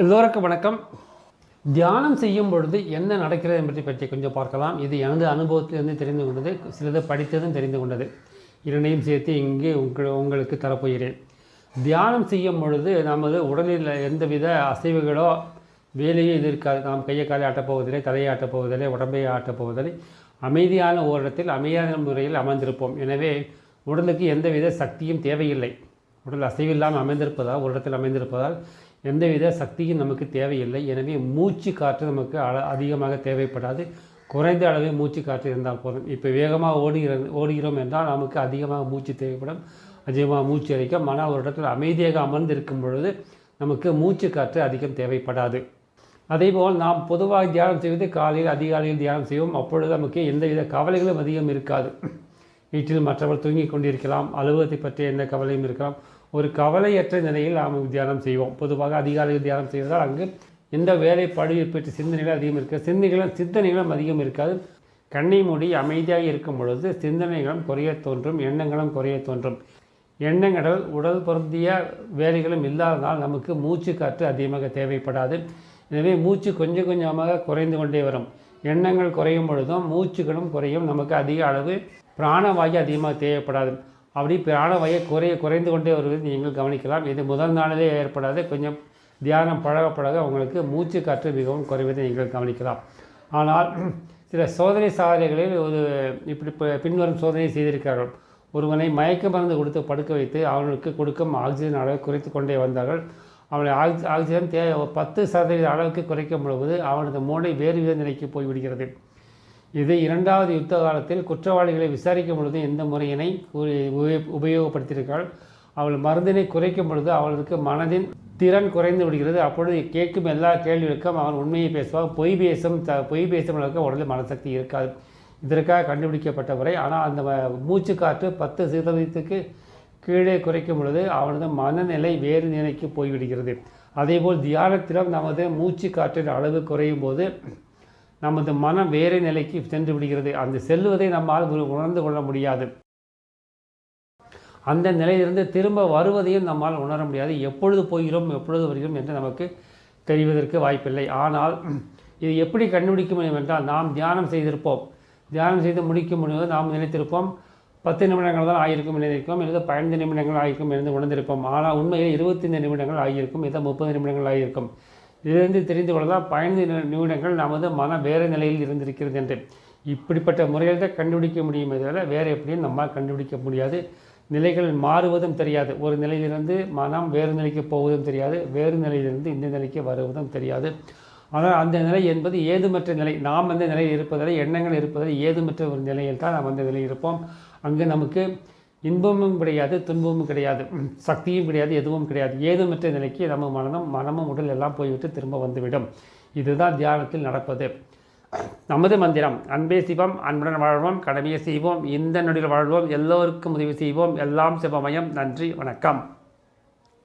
எல்லோருக்கும் வணக்கம். தியானம் செய்யும் பொழுது என்ன நடக்கிறது என்பதை பற்றி கொஞ்சம் பார்க்கலாம். இது எனது அனுபவத்திலிருந்து தெரிந்து கொண்டது சிலது படித்ததும் தெரிந்து கொண்டது. இரண்டையும் சேர்த்து இங்கே உங்கள் உங்களுக்கு தரப்போகிறேன். தியானம் செய்யும் பொழுது நமது உடலில் எந்தவித அசைவுகளோ வேலையோ இது இருக்காது. நாம் கையை காலை ஆட்டப் போவதில்லை தலையை ஆட்டப்போவதில்லை உடம்பை ஆட்டப்போவதில்லை அமைதியான ஓரிடத்தில் அமைதியான முறையில் அமர்ந்திருப்போம். எனவே உடலுக்கு எந்தவித சக்தியும் தேவையில்லை. உடல் அசைவில்லாமல் அமைந்திருப்பதால் ஒரு இடத்தில் அமைந்திருப்பதால் எந்தவித சக்தியும் நமக்கு தேவையில்லை. எனவே மூச்சு காற்று நமக்கு அள அதிகமாக தேவைப்படாது. குறைந்த அளவே மூச்சு காற்று இருந்தால் போதும். இப்போ வேகமாக ஓடுகிற ஓடுகிறோம் என்றால் நமக்கு அதிகமாக மூச்சு தேவைப்படும். அதிகமாக மூச்சு அடிக்கும் ஆனால் ஒரு இடத்தில் அமைதியாக அமர்ந்து இருக்கும் பொழுது நமக்கு மூச்சு காற்று அதிகம் தேவைப்படாது. அதேபோல் நாம் பொதுவாக தியானம் செய்வது காலையில் அதிகாலையில் தியானம் செய்வோம். அப்பொழுது நமக்கு எந்தவித கவலைகளும் அதிகம் இருக்காது. வீட்டில் மற்றவர் தூங்கிக் கொண்டிருக்கலாம். அலுவலகத்தை பற்றிய எந்த கவலையும் இருக்கலாம். ஒரு கவலையற்ற நிலையில் நாம் தியானம் செய்வோம். பொதுவாக அதிகாலையில் தியானம் செய்வதால் அங்கு எந்த வேலை பழு பற்றி சிந்தனைகள் அதிகம் இருக்காது சிந்தனைகளும் சிந்தனைகளும் அதிகம் இருக்காது. கண்ணை மூடி அமைதியாக இருக்கும் பொழுது சிந்தனைகளும் குறைய தோன்றும் எண்ணங்களும் குறைய தோன்றும். எண்ணங்கள் உடல் பொருந்திய வேலைகளும் இல்லாததால் நமக்கு மூச்சு காற்று அதிகமாக தேவைப்படாது. எனவே மூச்சு கொஞ்சம் கொஞ்சமாக குறைந்து கொண்டே வரும். எண்ணங்கள் குறையும் பொழுதும் மூச்சுகளும் குறையும். நமக்கு அதிக அளவு பிராணவாயு அதிகமாக தேவைப்படாது. அப்படி பிராணவாயு குறைய குறைந்து கொண்டே வருவதை நீங்கள் கவனிக்கலாம். இது முதல் நாளிலே ஏற்படாது. கொஞ்சம் தியானம் பழக பழக உங்களுக்கு மூச்சு காற்று மிகவும் குறைவதை நீங்கள் கவனிக்கலாம். ஆனால் சில சோதனை சாதனைகளில் ஒரு இப்படி பின்வரும் சோதனை செய்திருக்கிறார்கள். ஒருவனை மயக்க மருந்து கொடுத்து படுக்க வைத்து அவனுக்கு கொடுக்கும் ஆக்சிஜன் அளவை குறைத்து கொண்டே வந்தார்கள். அவனை ஆக்சி ஆக்சிஜன் தே பத்து சதவீத அளவுக்கு குறைக்கும் பொழுது அவனது மூளை வேறு வித நிலைக்கு போய்விடுகிறது இது இரண்டாவது யுத்த காலத்தில் குற்றவாளிகளை விசாரிக்கும் பொழுது இந்த முறையினை உபயோகப்படுத்தியிருக்காள்? அவள் மருந்தினை குறைக்கும் பொழுது அவளுக்கு மனதின் திறன் குறைந்து விடுகிறது. அப்பொழுது கேட்கும் எல்லா கேள்விகளுக்கும் அவன் உண்மையை பேசுவான் பொய் பேசும் த பொய் பேசும் அளவுக்கு உடலில் மனசக்தி இருக்காது. இதற்காக கண்டுபிடிக்கப்பட்ட முறை ஆனால் அந்த மூச்சு காற்று பத்து சதவீதத்துக்கு கீழே குறைக்கும் பொழுது அவனது மனநிலை வேறு நிலைக்கு போய்விடுகிறது. அதேபோல் தியானத்திலும் நமது மூச்சு காற்றின் அளவு குறையும் போது நமது மனம் வேறு நிலைக்கு சென்று விடுகிறது. அந்த செல்வதை நம்மால் உணர்ந்து கொள்ள முடியாது. அந்த நிலையிலிருந்து திரும்ப வருவதையும் நம்மால் உணர முடியாது. எப்பொழுது போகிறோம் எப்பொழுது வருகிறோம் என்று நமக்கு தெரிவதற்கு வாய்ப்பில்லை. ஆனால் இது எப்படி கண்டுபிடிக்க முடியும் என்றால் நாம் தியானம் செய்திருப்போம். தியானம் செய்து முடிக்கும் முடிவது நாம் நினைத்திருப்போம் பத்து நிமிடங்கள் தான் ஆகியிருக்கும் நினைத்திருக்கோம் இல்லை பதினைந்து நிமிடங்கள் ஆகியிருக்கும் என்று உணர்ந்திருப்போம். ஆனால் உண்மையில் இருபத்தைந்து நிமிடங்கள் ஆகியிருக்கும் இதை முப்பது நிமிடங்கள் ஆகியிருக்கும். இதிலிருந்து தெரிந்து கொள்ளலாம் பதினைந்து நிமிடங்கள் நமது மனம் வேறு நிலையில் இருந்திருக்கிறது என்று. இப்படிப்பட்ட முறையில் தான் கண்டுபிடிக்க முடியுமே தவிர வேறு எப்படியும் நம்மால் கண்டுபிடிக்க முடியாது. நிலைகள் மாறுவதும் தெரியாது. ஒரு நிலையிலிருந்து மனம் வேறு நிலைக்கு போவதும் தெரியாது. வேறு நிலையிலிருந்து இந்த நிலைக்கு வருவதும் தெரியாது. ஆனால் அந்த நிலை என்பது ஏதுமற்ற நிலை. நாம் அந்த நிலையில் இருப்பதில்லை எண்ணங்கள் இருப்பதில்லை ஏதுமற்ற ஒரு நிலையில் தான் நாம் அந்த நிலையில் இருப்போம். அங்கு நமக்கு இன்பமும் கிடையாது துன்பமும் கிடையாது. சக்தியும் கிடையாது எதுவும் கிடையாது. ஏதுமற்ற நிலைக்கு நம்ம மனமும் மனமும் உடல் எல்லாம் போய்விட்டு திரும்ப வந்துவிடும். இதுதான் தியானத்தில் நடப்பது. நமது மந்திரம் அன்பே சிவம் அன்புடன் வாழ்வோம் கடமையை செய்வோம் இந்த நொடியில் வாழ்வோம் எல்லோருக்கும் உதவி செய்வோம். எல்லாம் சிவமயம் நன்றி வணக்கம்.